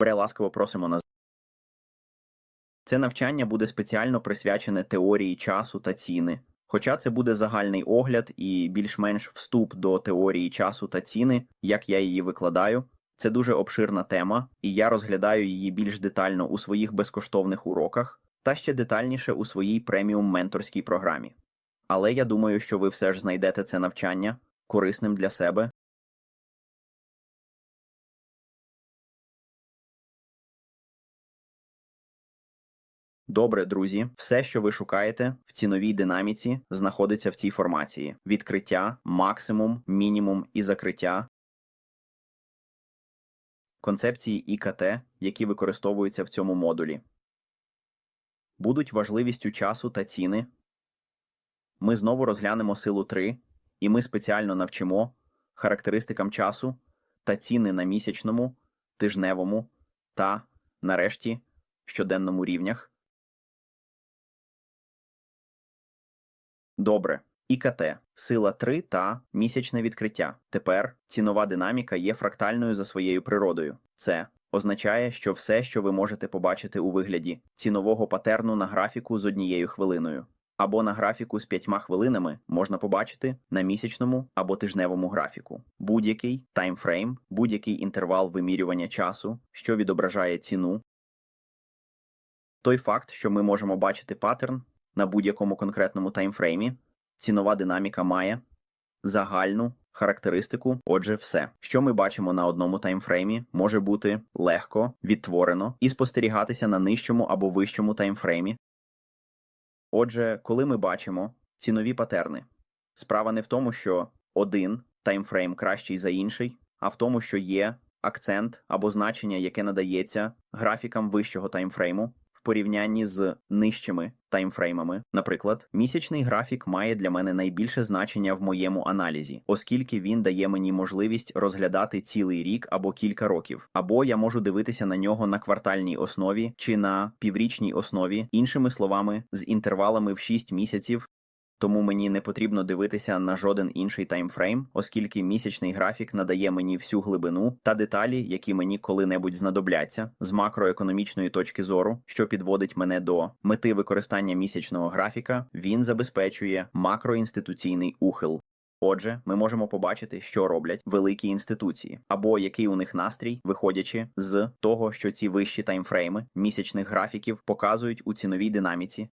Ласкаво просимо на це навчання буде спеціально присвячене теорії часу та ціни. Хоча це буде загальний огляд і більш-менш вступ до теорії часу та ціни, як я її викладаю, це дуже обширна тема, і я розглядаю її більш детально у своїх безкоштовних уроках та ще детальніше у своїй преміум менторській програмі. Але я думаю, що ви все ж знайдете це навчання корисним для себе Добре, друзі, все, що ви шукаєте в ціновій динаміці, знаходиться в цій формації: відкриття, максимум, мінімум і закриття. Концепції ІКТ, які використовуються в цьому модулі, будуть важливістю часу та ціни. Ми знову розглянемо силу 3, і ми спеціально навчимо характеристикам часу та ціни на місячному, тижневому та, нарешті, щоденному рівнях. Добре. ІКТ, сила 3 та місячне відкриття. Тепер цінова динаміка є фрактальною за своєю природою. Це означає, що все, що ви можете побачити у вигляді цінового патерну на графіку з однією хвилиною, або на графіку з п'ятьма хвилинами можна побачити на місячному або тижневому графіку. Будь-який таймфрейм, будь-який інтервал вимірювання часу, що відображає ціну. Той факт, що ми можемо бачити паттерн на будь-якому конкретному таймфреймі, цінова динаміка має загальну характеристику. Отже, все, що ми бачимо на одному таймфреймі, може бути легко відтворено і спостерігатися на нижчому або вищому таймфреймі. Отже, коли ми бачимо цінові патерни, справа не в тому, що один таймфрейм кращий за інший, а в тому, що є акцент або значення, яке надається графікам вищого таймфрейму порівнянні з нижчими таймфреймами. Наприклад, місячний графік має для мене найбільше значення в моєму аналізі, оскільки він дає мені можливість розглядати цілий рік або кілька років, або я можу дивитися на нього на квартальній основі чи на піврічній основі, іншими словами, з інтервалами в 6 місяців тому мені не потрібно дивитися на жоден інший таймфрейм, оскільки місячний графік надає мені всю глибину та деталі, які мені коли-небудь знадобляться з макроекономічної точки зору, що підводить мене до мети використання місячного графіка, він забезпечує макроінституційний ухил. Отже, ми можемо побачити, що роблять великі інституції, або який у них настрій, виходячи з того, що ці вищі таймфрейми місячних графіків показують у ціновій динаміці.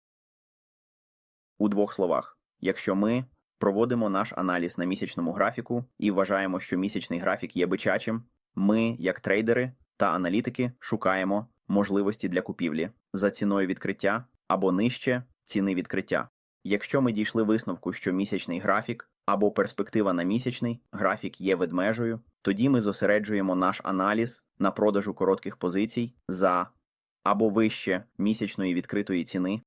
У двох словах, Якщо ми проводимо наш аналіз на місячному графіку і вважаємо, що місячний графік є бичачим, ми, як трейдери та аналітики, шукаємо можливості для купівлі за ціною відкриття або нижче ціни відкриття. Якщо ми дійшли висновку, що місячний графік або перспектива на місячний графік є ведмежою, тоді ми зосереджуємо наш аналіз на продажу коротких позицій за або вище місячної відкритої ціни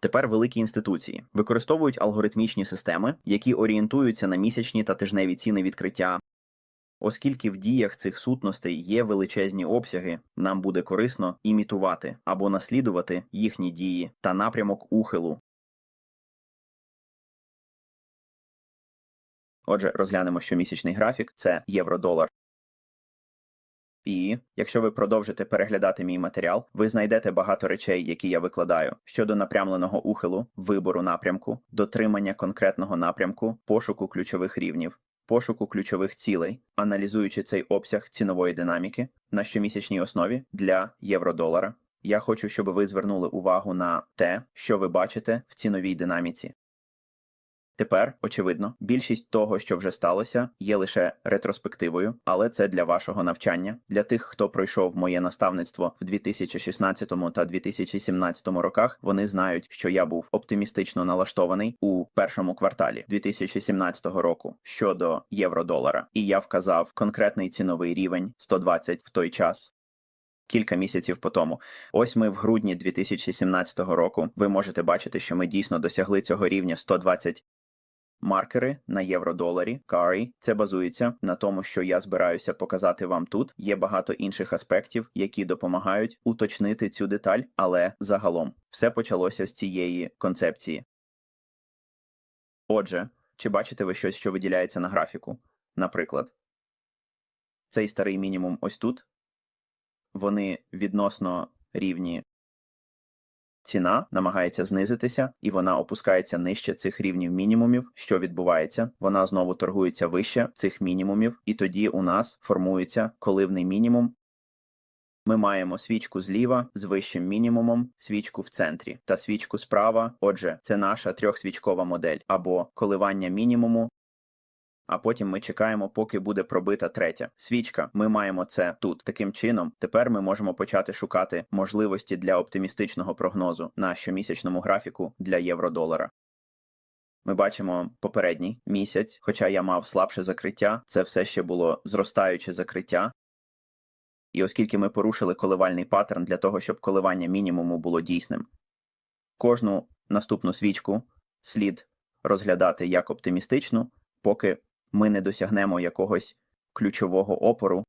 Тепер великі інституції використовують алгоритмічні системи, які орієнтуються на місячні та тижневі ціни відкриття. Оскільки в діях цих сутностей є величезні обсяги, нам буде корисно імітувати або наслідувати їхні дії та напрямок ухилу. Отже, розглянемо щомісячний графік це євро-долар. І якщо ви продовжите переглядати мій матеріал, ви знайдете багато речей, які я викладаю щодо напрямленого ухилу, вибору напрямку, дотримання конкретного напрямку, пошуку ключових рівнів, пошуку ключових цілей, аналізуючи цей обсяг цінової динаміки на щомісячній основі для євро-долара. Я хочу, щоб ви звернули увагу на те, що ви бачите в ціновій динаміці. Тепер, очевидно, більшість того, що вже сталося, є лише ретроспективою, але це для вашого навчання. Для тих, хто пройшов моє наставництво в 2016 та 2017 роках, вони знають, що я був оптимістично налаштований у першому кварталі 2017 року щодо євро-долара, і я вказав конкретний ціновий рівень 120 в той час. Кілька місяців по тому, ось ми в грудні 2017 року. Ви можете бачити, що ми дійсно досягли цього рівня 120 Маркери на євро-доларі Карі. Це базується на тому, що я збираюся показати вам тут. Є багато інших аспектів, які допомагають уточнити цю деталь, але загалом все почалося з цієї концепції. Отже, чи бачите ви щось, що виділяється на графіку? Наприклад, цей старий мінімум ось тут, вони відносно рівні. Ціна намагається знизитися, і вона опускається нижче цих рівнів мінімумів. Що відбувається? Вона знову торгується вище цих мінімумів, і тоді у нас формується коливний мінімум. Ми маємо свічку зліва з вищим мінімумом, свічку в центрі та свічку справа. Отже, це наша трьохсвічкова модель або коливання мінімуму. А потім ми чекаємо, поки буде пробита третя свічка. Ми маємо це тут. Таким чином, тепер ми можемо почати шукати можливості для оптимістичного прогнозу на щомісячному графіку для євро-долара. Ми бачимо попередній місяць, хоча я мав слабше закриття, це все ще було зростаюче закриття. І оскільки ми порушили коливальний паттерн для того, щоб коливання мінімуму було дійсним, кожну наступну свічку слід розглядати як оптимістичну, поки ми не досягнемо якогось ключового опору.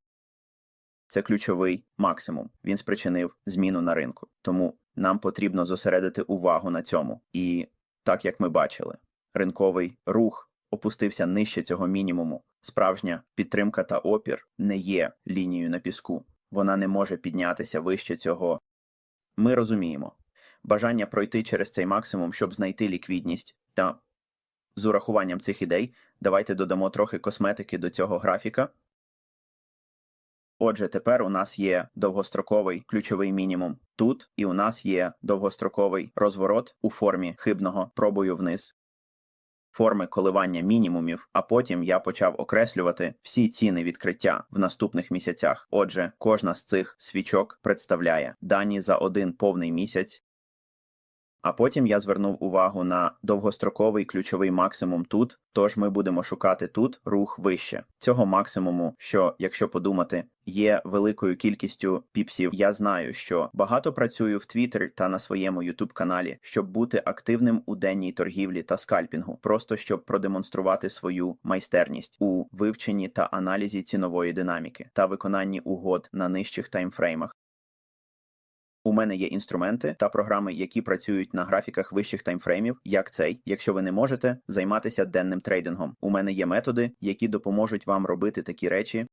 Це ключовий максимум. Він спричинив зміну на ринку. Тому нам потрібно зосередити увагу на цьому. І так як ми бачили, ринковий рух опустився нижче цього мінімуму. Справжня підтримка та опір не є лінією на піску. Вона не може піднятися вище цього. Ми розуміємо бажання пройти через цей максимум, щоб знайти ліквідність та з урахуванням цих ідей, давайте додамо трохи косметики до цього графіка. Отже, тепер у нас є довгостроковий ключовий мінімум тут, і у нас є довгостроковий розворот у формі хибного пробою вниз, форми коливання мінімумів, а потім я почав окреслювати всі ціни відкриття в наступних місяцях. Отже, кожна з цих свічок представляє дані за один повний місяць. А потім я звернув увагу на довгостроковий ключовий максимум тут, тож ми будемо шукати тут рух вище. Цього максимуму, що, якщо подумати, є великою кількістю піпсів. Я знаю, що багато працюю в Twitter та на своєму YouTube каналі, щоб бути активним у денній торгівлі та скальпінгу, просто щоб продемонструвати свою майстерність у вивченні та аналізі цінової динаміки та виконанні угод на нижчих таймфреймах. У мене є інструменти та програми, які працюють на графіках вищих таймфреймів, як цей, якщо ви не можете займатися денним трейдингом. У мене є методи, які допоможуть вам робити такі речі.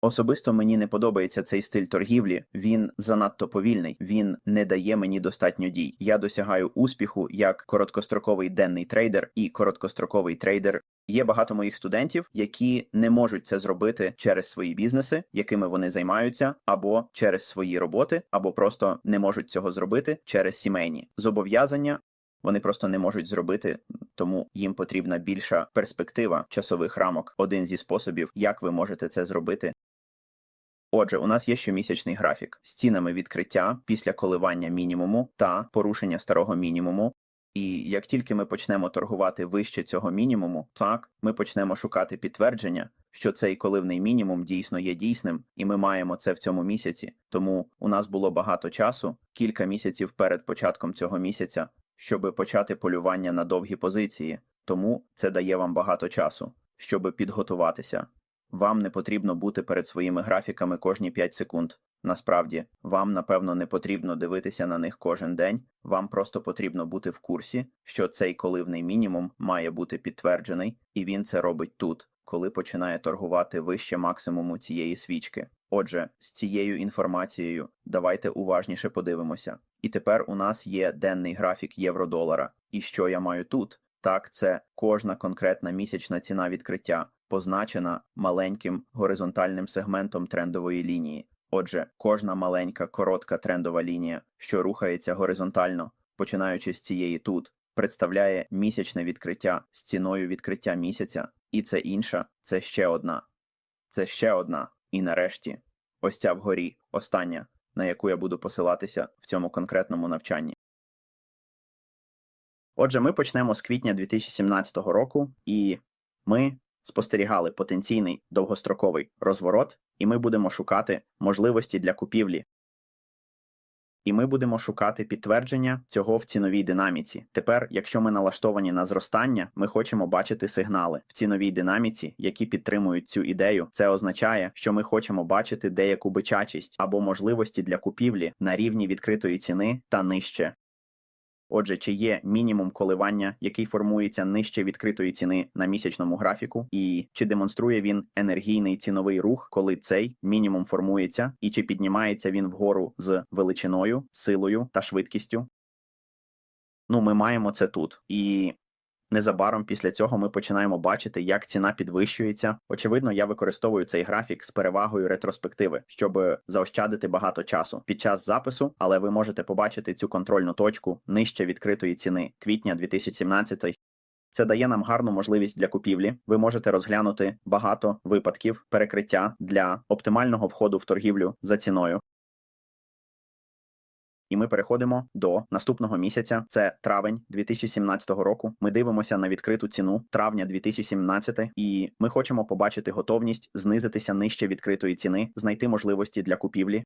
Особисто мені не подобається цей стиль торгівлі, він занадто повільний, він не дає мені достатньо дій. Я досягаю успіху як короткостроковий денний трейдер і короткостроковий трейдер. Є багато моїх студентів, які не можуть це зробити через свої бізнеси, якими вони займаються, або через свої роботи, або просто не можуть цього зробити через сімейні зобов'язання. Вони просто не можуть зробити, тому їм потрібна більша перспектива часових рамок. Один зі способів, як ви можете це зробити. Отже, у нас є щомісячний графік з цінами відкриття після коливання мінімуму та порушення старого мінімуму. І як тільки ми почнемо торгувати вище цього мінімуму, так ми почнемо шукати підтвердження, що цей коливний мінімум дійсно є дійсним, і ми маємо це в цьому місяці. Тому у нас було багато часу, кілька місяців перед початком цього місяця, щоб почати полювання на довгі позиції. Тому це дає вам багато часу, щоб підготуватися. Вам не потрібно бути перед своїми графіками кожні 5 секунд. Насправді, вам, напевно, не потрібно дивитися на них кожен день, вам просто потрібно бути в курсі, що цей коливний мінімум має бути підтверджений, і він це робить тут, коли починає торгувати вище максимуму цієї свічки. Отже, з цією інформацією давайте уважніше подивимося. І тепер у нас є денний графік євро-долара. І що я маю тут? Так, це кожна конкретна місячна ціна відкриття, позначена маленьким горизонтальним сегментом трендової лінії. Отже, кожна маленька коротка трендова лінія, що рухається горизонтально, починаючи з цієї тут, представляє місячне відкриття з ціною відкриття місяця, і це інша, це ще одна. Це ще одна. І нарешті, ось ця вгорі, остання, на яку я буду посилатися в цьому конкретному навчанні. Отже, ми почнемо з квітня 2017 року, і ми спостерігали потенційний довгостроковий розворот, і ми будемо шукати можливості для купівлі. І ми будемо шукати підтвердження цього в ціновій динаміці. Тепер, якщо ми налаштовані на зростання, ми хочемо бачити сигнали в ціновій динаміці, які підтримують цю ідею. Це означає, що ми хочемо бачити деяку бичачість або можливості для купівлі на рівні відкритої ціни та нижче. Отже, чи є мінімум коливання, який формується нижче відкритої ціни на місячному графіку, і чи демонструє він енергійний ціновий рух, коли цей мінімум формується, і чи піднімається він вгору з величиною, силою та швидкістю? Ну, ми маємо це тут. І Незабаром після цього ми починаємо бачити, як ціна підвищується. Очевидно, я використовую цей графік з перевагою ретроспективи, щоб заощадити багато часу під час запису, але ви можете побачити цю контрольну точку нижче відкритої ціни квітня 2017. Це дає нам гарну можливість для купівлі. Ви можете розглянути багато випадків перекриття для оптимального входу в торгівлю за ціною. І ми переходимо до наступного місяця. Це травень 2017 року. Ми дивимося на відкриту ціну травня 2017, і ми хочемо побачити готовність знизитися нижче відкритої ціни, знайти можливості для купівлі.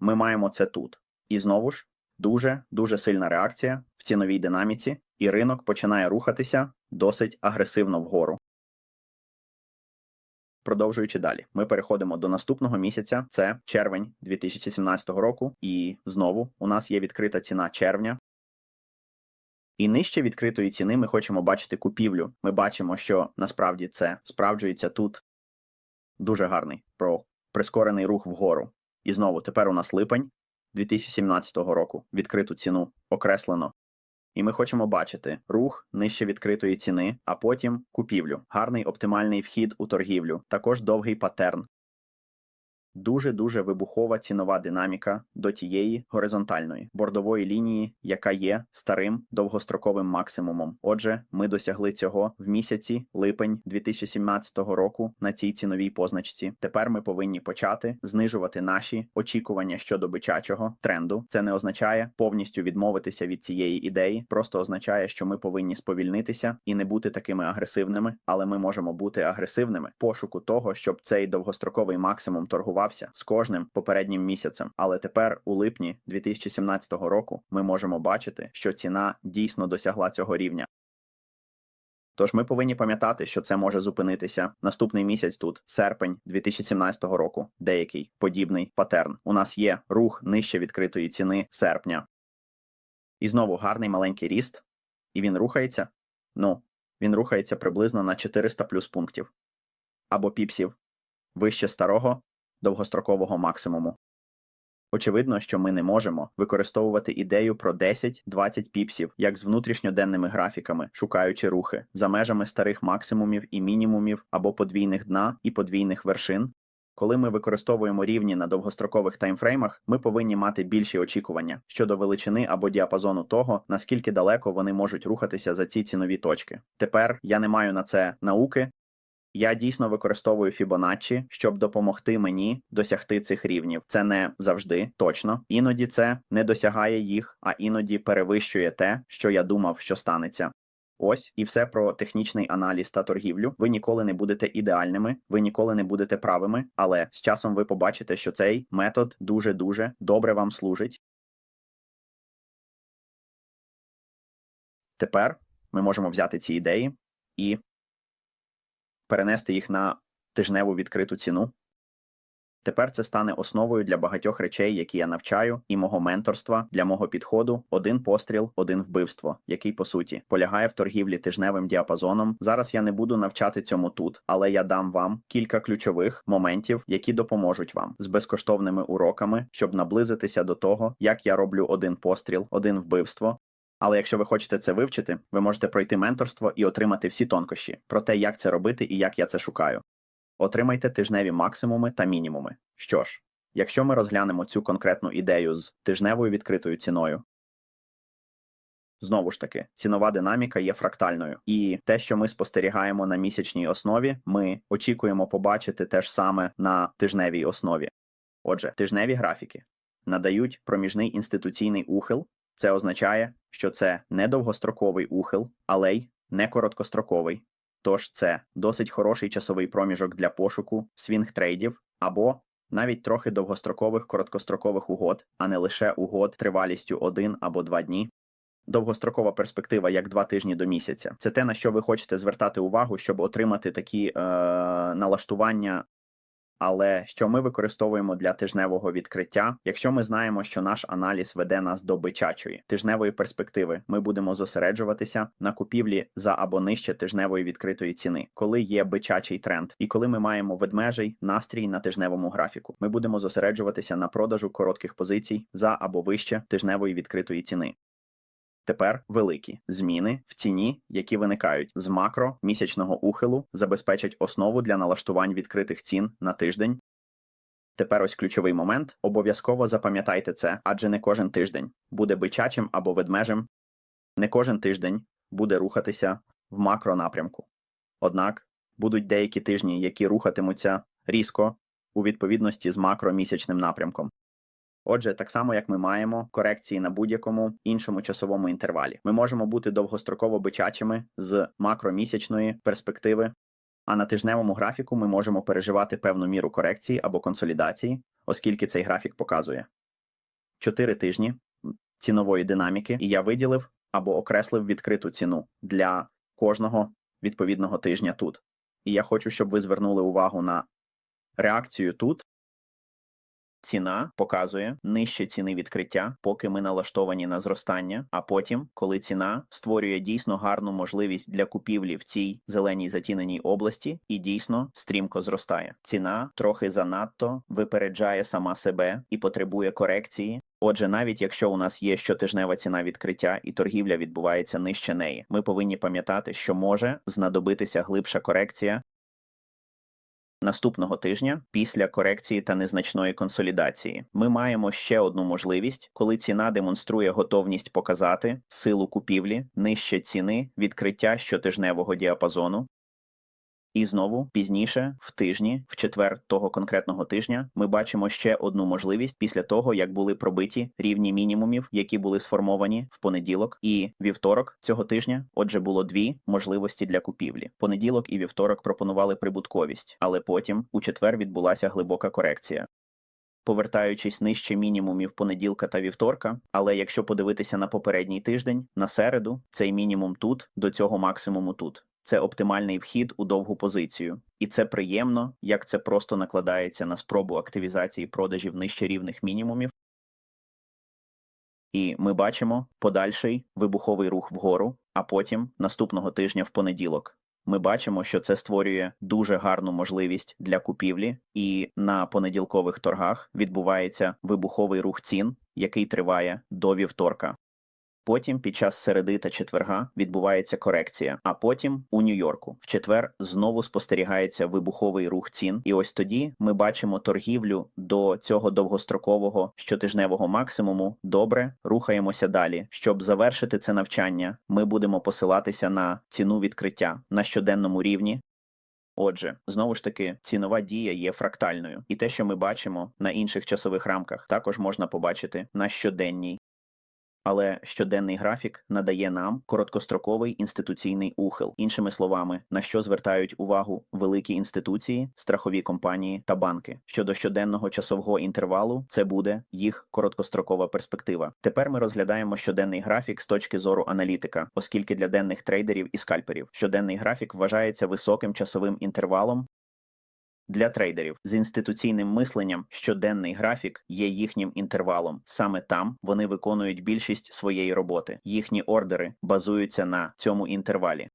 Ми маємо це тут. І знову ж дуже дуже сильна реакція в ціновій динаміці, і ринок починає рухатися досить агресивно вгору. Продовжуючи далі, ми переходимо до наступного місяця. Це червень 2017 року, і знову у нас є відкрита ціна червня. І нижче відкритої ціни ми хочемо бачити купівлю. Ми бачимо, що насправді це справджується тут дуже гарний про прискорений рух вгору. І знову тепер у нас липень 2017 року. Відкриту ціну окреслено і ми хочемо бачити рух нижче відкритої ціни, а потім купівлю, гарний оптимальний вхід у торгівлю, також довгий патерн, дуже-дуже вибухова цінова динаміка до тієї горизонтальної бордової лінії, яка є старим довгостроковим максимумом. Отже, ми досягли цього в місяці липень 2017 року на цій ціновій позначці. Тепер ми повинні почати знижувати наші очікування щодо бичачого тренду. Це не означає повністю відмовитися від цієї ідеї, просто означає, що ми повинні сповільнитися і не бути такими агресивними, але ми можемо бути агресивними пошуку того, щоб цей довгостроковий максимум торгував торгувався з кожним попереднім місяцем. Але тепер, у липні 2017 року, ми можемо бачити, що ціна дійсно досягла цього рівня. Тож ми повинні пам'ятати, що це може зупинитися наступний місяць тут, серпень 2017 року, деякий подібний патерн. У нас є рух нижче відкритої ціни серпня. І знову гарний маленький ріст, і він рухається. Ну, він рухається приблизно на 400 плюс пунктів або піпсів вище старого довгострокового максимуму. Очевидно, що ми не можемо використовувати ідею про 10-20 піпсів як з внутрішньоденними графіками, шукаючи рухи за межами старих максимумів і мінімумів або подвійних дна і подвійних вершин. Коли ми використовуємо рівні на довгострокових таймфреймах, ми повинні мати більші очікування щодо величини або діапазону того, наскільки далеко вони можуть рухатися за ці цінові точки. Тепер я не маю на це науки, я дійсно використовую Fibonacci, щоб допомогти мені досягти цих рівнів. Це не завжди точно. Іноді це не досягає їх, а іноді перевищує те, що я думав, що станеться. Ось і все про технічний аналіз та торгівлю. Ви ніколи не будете ідеальними, ви ніколи не будете правими, але з часом ви побачите, що цей метод дуже дуже добре вам служить. Тепер ми можемо взяти ці ідеї і перенести їх на тижневу відкриту ціну. Тепер це стане основою для багатьох речей, які я навчаю, і мого менторства для мого підходу один постріл, один вбивство, який по суті полягає в торгівлі тижневим діапазоном. Зараз я не буду навчати цьому тут, але я дам вам кілька ключових моментів, які допоможуть вам з безкоштовними уроками, щоб наблизитися до того, як я роблю один постріл, один вбивство, але якщо ви хочете це вивчити, ви можете пройти менторство і отримати всі тонкощі про те, як це робити і як я це шукаю. Отримайте тижневі максимуми та мінімуми. Що ж, якщо ми розглянемо цю конкретну ідею з тижневою відкритою ціною, знову ж таки, цінова динаміка є фрактальною, і те, що ми спостерігаємо на місячній основі, ми очікуємо побачити те ж саме на тижневій основі. Отже, тижневі графіки надають проміжний інституційний ухил це означає, що це не довгостроковий ухил, але й не короткостроковий. Тож це досить хороший часовий проміжок для пошуку свінг трейдів або навіть трохи довгострокових короткострокових угод, а не лише угод тривалістю один або два дні. Довгострокова перспектива як два тижні до місяця. Це те, на що ви хочете звертати увагу, щоб отримати такі е, налаштування Але що ми використовуємо для тижневого відкриття? Якщо ми знаємо, що наш аналіз веде нас до бичачої тижневої перспективи, ми будемо зосереджуватися на купівлі за або нижче тижневої відкритої ціни, коли є бичачий тренд, і коли ми маємо ведмежий настрій на тижневому графіку. Ми будемо зосереджуватися на продажу коротких позицій за або вище тижневої відкритої ціни. Тепер великі зміни в ціні, які виникають з макро місячного ухилу, забезпечать основу для налаштувань відкритих цін на тиждень. Тепер ось ключовий момент. Обов'язково запам'ятайте це, адже не кожен тиждень буде бичачим або ведмежим, не кожен тиждень буде рухатися в макронапрямку. Однак будуть деякі тижні, які рухатимуться різко у відповідності з макромісячним напрямком. Отже, так само як ми маємо корекції на будь-якому іншому часовому інтервалі, ми можемо бути довгостроково бичачими з макромісячної перспективи, а на тижневому графіку ми можемо переживати певну міру корекції або консолідації, оскільки цей графік показує 4 тижні цінової динаміки, і я виділив або окреслив відкриту ціну для кожного відповідного тижня тут. І я хочу, щоб ви звернули увагу на реакцію тут. Ціна показує нижче ціни відкриття, поки ми налаштовані на зростання. А потім, коли ціна створює дійсно гарну можливість для купівлі в цій зеленій затіненій області і дійсно стрімко зростає. Ціна трохи занадто випереджає сама себе і потребує корекції. Отже, навіть якщо у нас є щотижнева ціна відкриття і торгівля відбувається нижче неї, ми повинні пам'ятати, що може знадобитися глибша корекція Наступного тижня, після корекції та незначної консолідації, ми маємо ще одну можливість, коли ціна демонструє готовність показати силу купівлі нижче ціни відкриття щотижневого діапазону. І знову пізніше, в тижні, в четвер того конкретного тижня, ми бачимо ще одну можливість після того, як були пробиті рівні мінімумів, які були сформовані в понеділок і вівторок цього тижня. Отже, було дві можливості для купівлі. Понеділок і вівторок пропонували прибутковість, але потім у четвер відбулася глибока корекція. Повертаючись нижче мінімумів понеділка та вівторка, але якщо подивитися на попередній тиждень, на середу цей мінімум тут до цього максимуму тут. Це оптимальний вхід у довгу позицію, і це приємно, як це просто накладається на спробу активізації продажів нижче рівних мінімумів. І ми бачимо подальший вибуховий рух вгору, а потім наступного тижня в понеділок. Ми бачимо, що це створює дуже гарну можливість для купівлі, і на понеділкових торгах відбувається вибуховий рух цін, який триває до вівторка. Потім під час середи та четверга відбувається корекція. А потім у Нью-Йорку в четвер знову спостерігається вибуховий рух цін. І ось тоді ми бачимо торгівлю до цього довгострокового щотижневого максимуму. Добре, рухаємося далі. Щоб завершити це навчання, ми будемо посилатися на ціну відкриття на щоденному рівні. Отже, знову ж таки, цінова дія є фрактальною, і те, що ми бачимо на інших часових рамках, також можна побачити на щоденній але щоденний графік надає нам короткостроковий інституційний ухил, іншими словами, на що звертають увагу великі інституції, страхові компанії та банки. Щодо щоденного часового інтервалу, це буде їх короткострокова перспектива. Тепер ми розглядаємо щоденний графік з точки зору аналітика, оскільки для денних трейдерів і скальперів щоденний графік вважається високим часовим інтервалом, для трейдерів з інституційним мисленням щоденний графік є їхнім інтервалом. Саме там вони виконують більшість своєї роботи. Їхні ордери базуються на цьому інтервалі.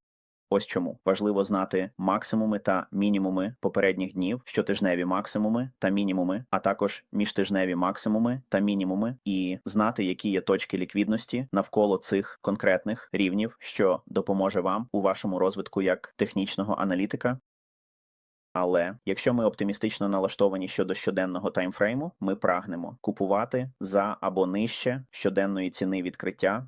Ось чому важливо знати максимуми та мінімуми попередніх днів, щотижневі максимуми та мінімуми, а також міжтижневі максимуми та мінімуми, і знати, які є точки ліквідності навколо цих конкретних рівнів, що допоможе вам у вашому розвитку як технічного аналітика. Але якщо ми оптимістично налаштовані щодо щоденного таймфрейму, ми прагнемо купувати за або нижче щоденної ціни відкриття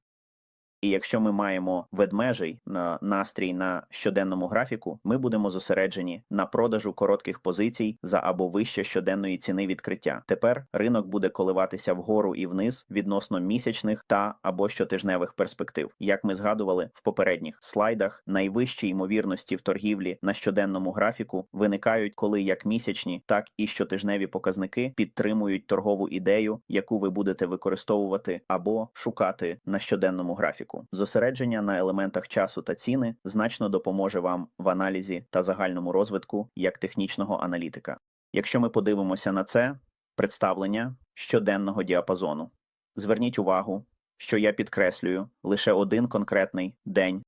і якщо ми маємо ведмежий на настрій на щоденному графіку, ми будемо зосереджені на продажу коротких позицій за або вище щоденної ціни відкриття. Тепер ринок буде коливатися вгору і вниз відносно місячних та або щотижневих перспектив. Як ми згадували в попередніх слайдах, найвищі ймовірності в торгівлі на щоденному графіку виникають, коли як місячні, так і щотижневі показники підтримують торгову ідею, яку ви будете використовувати або шукати на щоденному графіку графіку. Зосередження на елементах часу та ціни значно допоможе вам в аналізі та загальному розвитку як технічного аналітика. Якщо ми подивимося на це представлення щоденного діапазону, зверніть увагу, що я підкреслюю лише один конкретний день.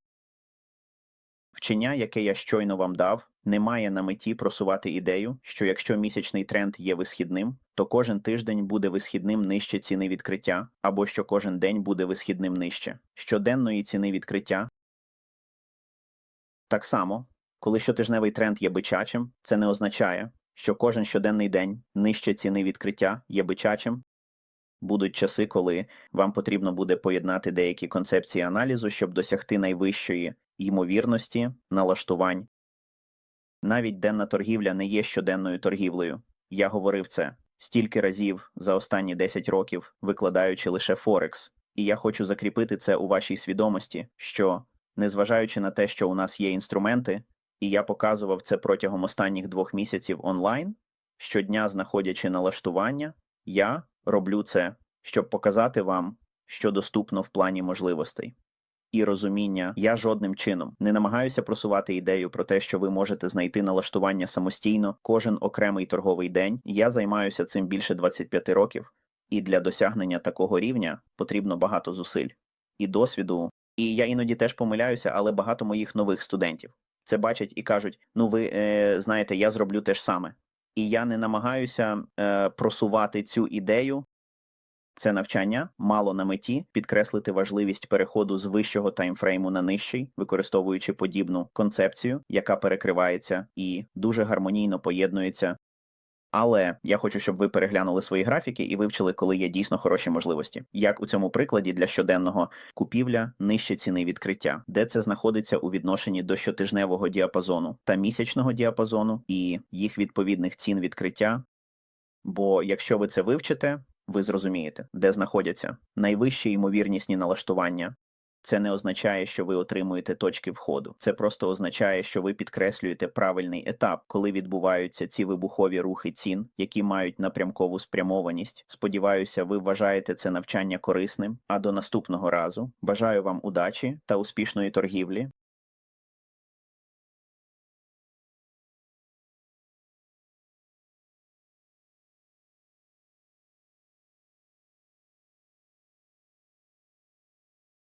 Вчення, яке я щойно вам дав, не має на меті просувати ідею, що якщо місячний тренд є висхідним, то кожен тиждень буде висхідним нижче ціни відкриття, або що кожен день буде висхідним нижче щоденної ціни відкриття. Так само, коли щотижневий тренд є бичачим, це не означає, що кожен щоденний день нижче ціни відкриття є бичачим. Будуть часи, коли вам потрібно буде поєднати деякі концепції аналізу, щоб досягти найвищої ймовірності налаштувань. Навіть денна торгівля не є щоденною торгівлею. Я говорив це стільки разів за останні 10 років, викладаючи лише Форекс. І я хочу закріпити це у вашій свідомості, що, незважаючи на те, що у нас є інструменти, і я показував це протягом останніх двох місяців онлайн, щодня знаходячи налаштування, я роблю це, щоб показати вам, що доступно в плані можливостей. І розуміння, я жодним чином не намагаюся просувати ідею про те, що ви можете знайти налаштування самостійно кожен окремий торговий день. Я займаюся цим більше 25 років, і для досягнення такого рівня потрібно багато зусиль і досвіду. І я іноді теж помиляюся, але багато моїх нових студентів це бачать і кажуть: ну ви е, знаєте, я зроблю те ж саме. І я не намагаюся е, просувати цю ідею. Це навчання мало на меті підкреслити важливість переходу з вищого таймфрейму на нижчий, використовуючи подібну концепцію, яка перекривається і дуже гармонійно поєднується. Але я хочу, щоб ви переглянули свої графіки і вивчили, коли є дійсно хороші можливості, як у цьому прикладі для щоденного купівля нижче ціни відкриття, де це знаходиться у відношенні до щотижневого діапазону та місячного діапазону і їх відповідних цін відкриття. Бо якщо ви це вивчите, ви зрозумієте, де знаходяться найвищі ймовірнісні налаштування. Це не означає, що ви отримуєте точки входу. Це просто означає, що ви підкреслюєте правильний етап, коли відбуваються ці вибухові рухи цін, які мають напрямкову спрямованість. Сподіваюся, ви вважаєте це навчання корисним. А до наступного разу бажаю вам удачі та успішної торгівлі.